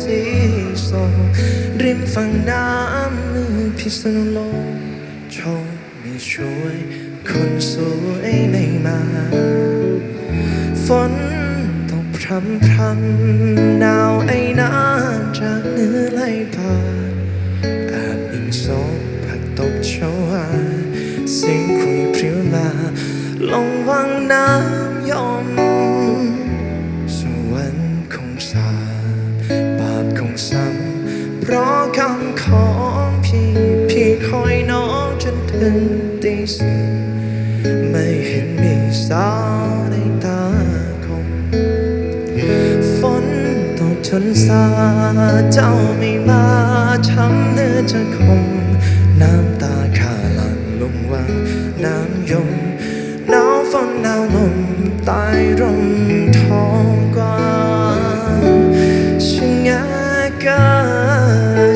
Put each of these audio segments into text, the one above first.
สีส้มริมฝั่งน้ำมือพิษณุโลกโชคไม่ช่วย คนสวยไม่มา ฝนตกพรำพรำหนาวไอ้น้ำจากเนื้อไหลผ่านอาบอิงโซผักตบชวาเสียงคุยพริ้วมาลงวังน้ำยอม ตีสีไม่เห็นมีสาวในตาคงฝนตกจนสาเจ้าไม่มาช้ำเนื้อจะคงน้ำตาขาหลังลงวังน้ำยมหนาวฝนหนาวลมตายร่มทองกว่าช่างากา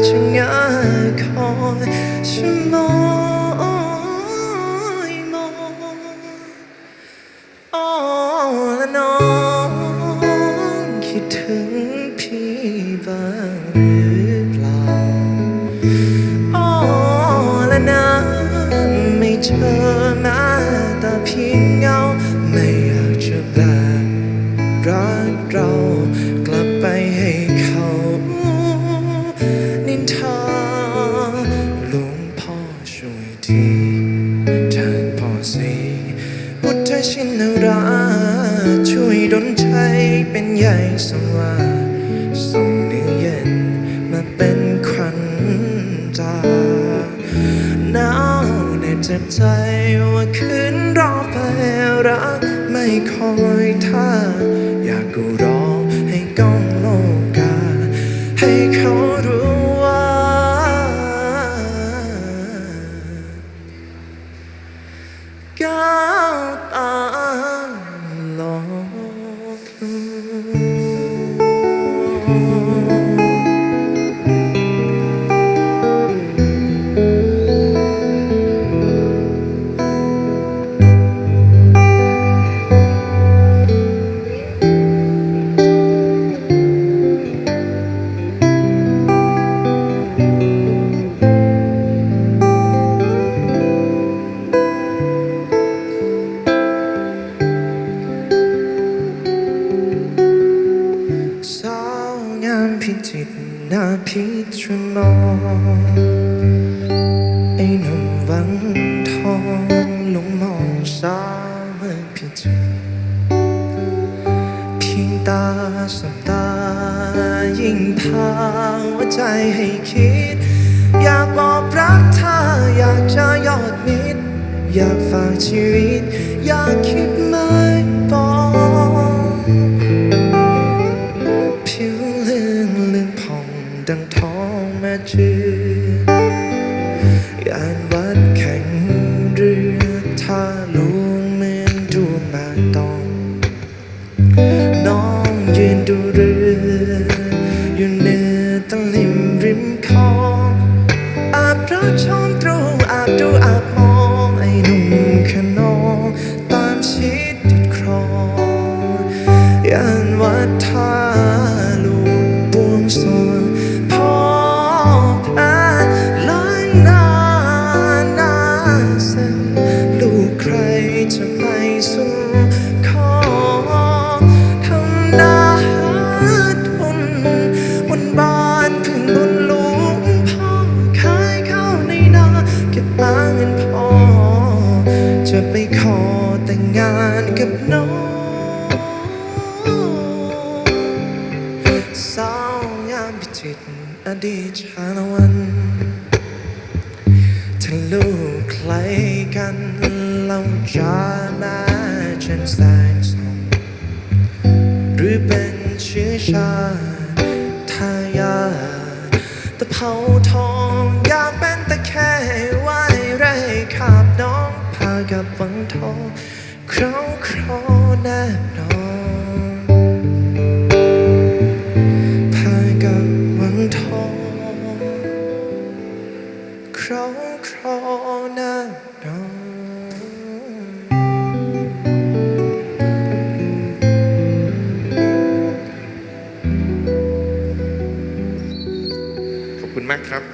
ช่างาคอยช่างมอย ไม่เจอหน้าแต่เพียงเงา ไม่อยากจะแบกรักเรากลับไปให้เขานินทาหลวงพ่อช่วยทีเทิดพ่อสีพุทธชินราชช่วยดลใจเป็นใหญ่สว่าส่ง เจ็บใจว่าคืนรอไปรักไม่คอยท่า อยากกูรอให้กล้องโลกา ให้เขารู้ว่า ก้าวตามลม พิจิตนาพิชนองไอ้หนุ่มวังทองลงมองสาวเมือพิจิตเพียงตาสบตา ยิ่งพาหัวใจให้คิด อยากบอกรักเธออยากจะยอดมิตร อยากฝากชีวิต อยากคิดไม่บอ รือท่าลวงเมืองดูมาตองน้องยืนดูเรืออยู่เหนือตะลิมริมคลองอาบพรักชมตรูอาบดูอาบมองไอ้หนุ่มขนองตามชิดติดครองยานวัดท่า ใครจะไปสู่ขอทำนาหาทุนวันบานพึ่งบุญหลุงพ่อขายข้าวในนาเก็บอาเงินพอ จะไปขอแต่งงานกับน้องสาวงามพิจิตอดีตชาละวันถ้าลู กใครกันเราจะมาเช่นแสงสองหรือเป็นชื่อชาติทายาทตะเผาทองอยากเป็นตะแค่ไหวไร่ขาบน้องพากับวังทองครา คุณมากครับ